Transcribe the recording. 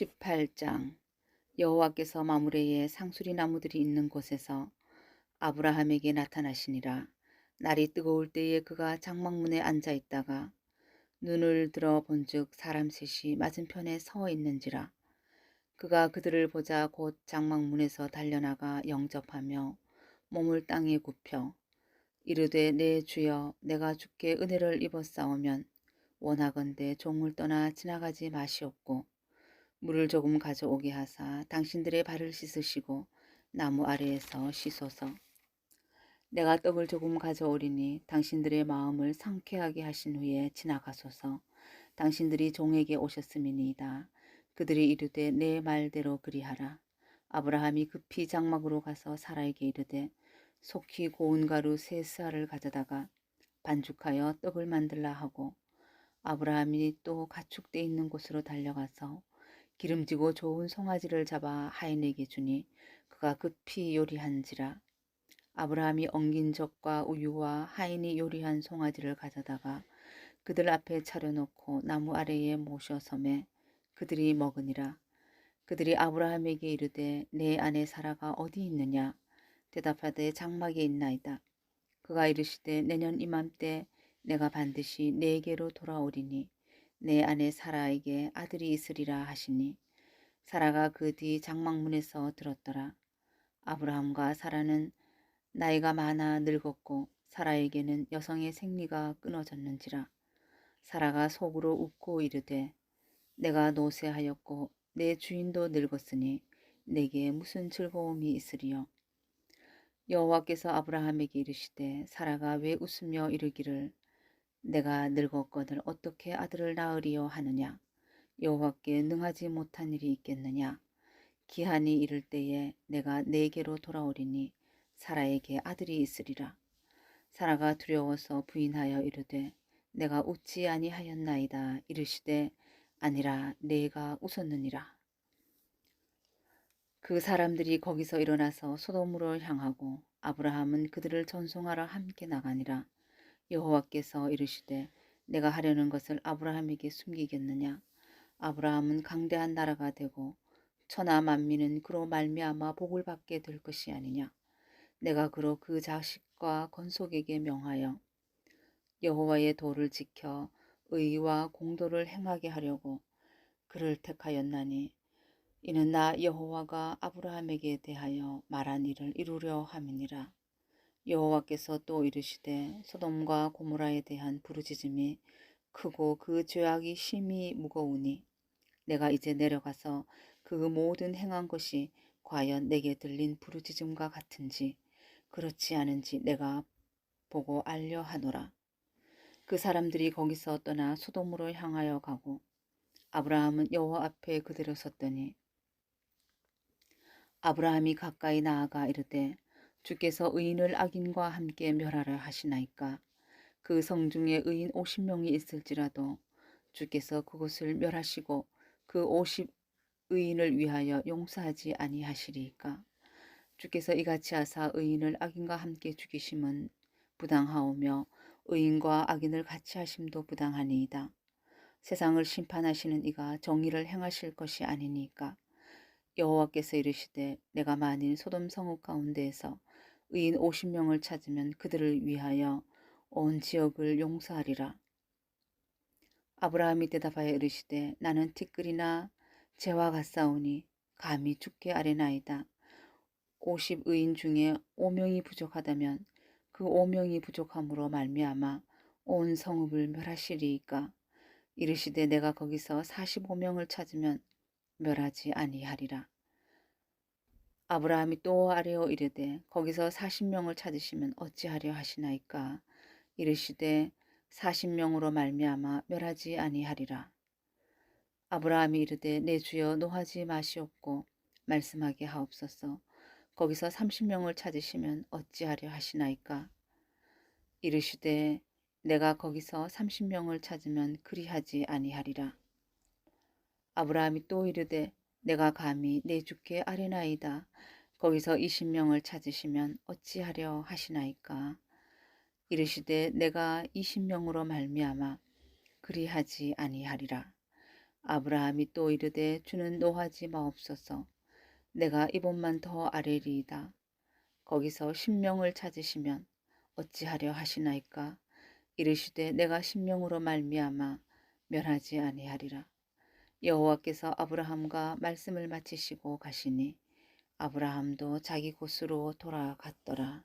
18장 여호와께서 마므레에 상수리 나무들이 있는 곳에서 아브라함에게 나타나시니라. 날이 뜨거울 때에 그가 장막문에 앉아 있다가 눈을 들어 본즉 사람 셋이 맞은편에 서 있는지라. 그가 그들을 보자 곧 장막문에서 달려나가 영접하며 몸을 땅에 굽혀 이르되 내 주여 내가 주께 은혜를 입었사오면 원하건대 종을 떠나 지나가지 마시옵고 물을 조금 가져오게 하사 당신들의 발을 씻으시고 나무 아래에서 씻소서. 내가 떡을 조금 가져오리니 당신들의 마음을 상쾌하게 하신 후에 지나가소서. 당신들이 종에게 오셨음이니이다. 그들이 이르되 내 말대로 그리하라. 아브라함이 급히 장막으로 가서 사라에게 이르되 속히 고운 가루 세 스알을 가져다가 반죽하여 떡을 만들라 하고 아브라함이 또 가축돼 있는 곳으로 달려가서 기름지고 좋은 송아지를 잡아 하인에게 주니 그가 급히 요리한지라. 아브라함이 엉긴 젖과 우유와 하인이 요리한 송아지를 가져다가 그들 앞에 차려놓고 나무 아래에 모셔 섬에 그들이 먹으니라. 그들이 아브라함에게 이르되 내 아내 사라가 어디 있느냐? 대답하되 장막에 있나이다. 그가 이르시되 내년 이맘때 내가 반드시 내게로 돌아오리니 내 아내 사라에게 아들이 있으리라 하시니 사라가 그 뒤 장막문에서 들었더라. 아브라함과 사라는 나이가 많아 늙었고 사라에게는 여성의 생리가 끊어졌는지라. 사라가 속으로 웃고 이르되 내가 노쇠하였고 내 주인도 늙었으니 내게 무슨 즐거움이 있으리요. 여호와께서 아브라함에게 이르시되 사라가 왜 웃으며 이르기를 내가 늙었거늘 어떻게 아들을 낳으리요 하느냐? 여호와께 능하지 못한 일이 있겠느냐? 기한이 이를 때에 내가 내게로 돌아오리니 사라에게 아들이 있으리라. 사라가 두려워서 부인하여 이르되 내가 웃지 아니하였나이다. 이르시되 아니라 내가 웃었느니라. 그 사람들이 거기서 일어나서 소돔으로 향하고 아브라함은 그들을 전송하러 함께 나가니라 여호와께서 이르시되 내가 하려는 것을 아브라함에게 숨기겠느냐? 아브라함은 강대한 나라가 되고 천하 만민은 그로 말미암아 복을 받게 될 것이 아니냐? 내가 그로 그 자식과 건속에게 명하여 여호와의 도를 지켜 의와 공도를 행하게 하려고 그를 택하였나니 이는 나 여호와가 아브라함에게 대하여 말한 일을 이루려 함이니라 여호와께서 또 이르시되 소돔과 고모라에 대한 부르짖음이 크고 그 죄악이 심히 무거우니 내가 이제 내려가서 그 모든 행한 것이 과연 내게 들린 부르짖음과 같은지 그렇지 않은지 내가 보고 알려 하노라. 그 사람들이 거기서 떠나 소돔으로 향하여 가고 아브라함은 여호와 앞에 그대로 섰더니 아브라함이 가까이 나아가 이르되 주께서 의인을 악인과 함께 멸하라 하시나이까? 그 성 중에 의인 50명이 있을지라도 주께서 그곳을 멸하시고 그50 의인을 위하여 용서하지 아니하시리이까? 주께서 이같이 하사 의인을 악인과 함께 죽이심은 부당하오며 의인과 악인을 같이 하심도 부당하니이다. 세상을 심판하시는 이가 정의를 행하실 것이 아니니까? 여호와께서 이르시되 내가 만일 소돔 성읍 가운데에서 의인 50명을 찾으면 그들을 위하여 온 지역을 용서하리라. 아브라함이 대답하여 이르시되 나는 티끌이나 재와 같사오니 감히 죽게 아뢰나이다. 50 의인 중에 5명이 부족하다면 그 5명이 부족함으로 말미암아 온 성읍을 멸하시리이까 이르시되 내가 거기서 45명을 찾으면 멸하지 아니하리라. 아브라함이 또 아뢰어 이르되 거기서 40명을 찾으시면 어찌하려 하시나이까 이르시되 40명으로 말미암아 멸하지 아니하리라. 아브라함이 이르되 내 주여 노하지 마시옵고 말씀하게 하옵소서. 거기서 30명을 찾으시면 어찌하려 하시나이까 이르시되 내가 거기서 30명을 찾으면 그리하지 아니하리라. 아브라함이 또 이르되 내가 감히 내 주께 아뢰나이다. 거기서 20명을 찾으시면 어찌하려 하시나이까. 이르시되 내가 20명으로 말미암아 그리하지 아니하리라. 아브라함이 또 이르되 주는 노하지 마옵소서. 내가 이번만 더 아뢰리이다. 거기서 신명을 찾으시면 어찌하려 하시나이까 이르시되 내가 신명으로 말미암아 멸하지 아니하리라. 여호와께서 아브라함과 말씀을 마치시고 가시니 아브라함도 자기 곳으로 돌아갔더라.